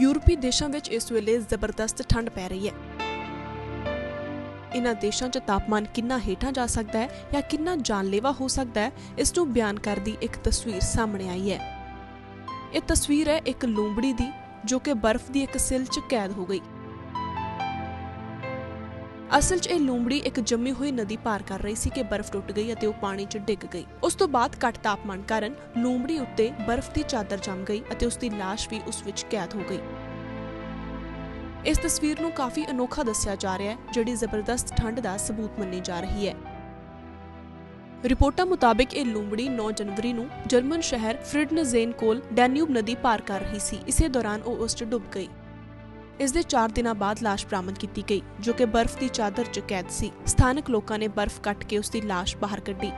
ਯੂਰਪੀ ਦੇਸ਼ਾਂ ਵਿੱਚ ਇਸ ਵੇਲੇ ਜ਼ਬਰਦਸਤ ਠੰਡ ਪੈ ਰਹੀ ਹੈ। ਇਨ੍ਹਾਂ ਦੇਸ਼ਾਂ 'ਚ ਤਾਪਮਾਨ ਕਿੰਨਾ ਹੇਠਾਂ ਜਾ ਸਕਦਾ ਹੈ ਜਾਂ ਕਿੰਨਾ ਜਾਨਲੇਵਾ ਹੋ ਸਕਦਾ ਹੈ, ਇਸ ਨੂੰ ਬਿਆਨ ਕਰਦੀ ਇੱਕ ਤਸਵੀਰ ਸਾਹਮਣੇ ਆਈ ਹੈ। ਇਹ ਤਸਵੀਰ ਹੈ ਇੱਕ ਲੂੰਬੜੀ ਦੀ, ਜੋ ਕਿ ਬਰਫ਼ ਦੀ ਇੱਕ ਸਿਲ 'ਚ ਕੈਦ ਹੋ ਗਈ। ਅਸਲ 'ਚ ਇਹ ਲੂੰਬੜੀ ਇੱਕ ਜੰਮੀ ਹੋਈ ਨਦੀ ਪਾਰ ਕਰ ਰਹੀ ਸੀ ਕਿ ਬਰਫ਼ ਟੁੱਟ ਗਈ ਅਤੇ ਉਹ ਪਾਣੀ 'ਚ ਡਿੱਗ ਗਈ। ਉਸ ਤੋਂ ਬਾਅਦ ਘੱਟ ਤਾਪਮਾਨ ਕਾਰਨ ਲੂੰਬੜੀ ਉੱਤੇ ਬਰਫ਼ ਦੀ ਚਾਦਰ ਜੰਮ ਗਈ ਅਤੇ ਉਸ ਦੀ ਲਾਸ਼ ਵੀ ਉਸ ਵਿੱਚ ਕੈਦ ਹੋ ਗਈ। ਇਸ ਤਸਵੀਰ ਨੂੰ ਕਾਫੀ ਅਨੋਖਾ ਦੱਸਿਆ ਜਾ ਰਿਹਾ ਹੈ, ਜਿਹੜੀ ਜ਼ਬਰਦਸਤ ਠੰਡ ਦਾ ਸਬੂਤ ਮੰਨੀ ਜਾ ਰਹੀ ਹੈ। ਰਿਪੋਰਟਾਂ ਮੁਤਾਬਕ ਇਹ ਲੂੰਬੜੀ 9 ਜਨਵਰੀ ਨੂੰ ਜਰਮਨ ਸ਼ਹਿਰ ਫ੍ਰਿਡਨਜ਼ੇਨ ਕੋਲ ਡੈਨਿਊਬ ਨਦੀ ਪਾਰ ਕਰ ਰਹੀ ਸੀ। ਇਸੇ ਦੌਰਾਨ ਉਹ ਉਸ 'ਚ ਡੁੱਬ ਗਈ। ਇਸ ਦੇ 4 ਦਿਨਾਂ ਬਾਅਦ ਲਾਸ਼ ਬਰਾਮਦ ਕੀਤੀ ਗਈ, ਜੋ ਕਿ ਬਰਫ਼ ਦੀ ਚਾਦਰ 'ਚ ਕੈਦ ਸੀ। ਸਥਾਨਕ ਲੋਕਾਂ ਨੇ ਬਰਫ਼ ਕੱਟ ਕੇ ਉਸ ਦੀ ਲਾਸ਼ ਬਾਹਰ ਕੱਢੀ।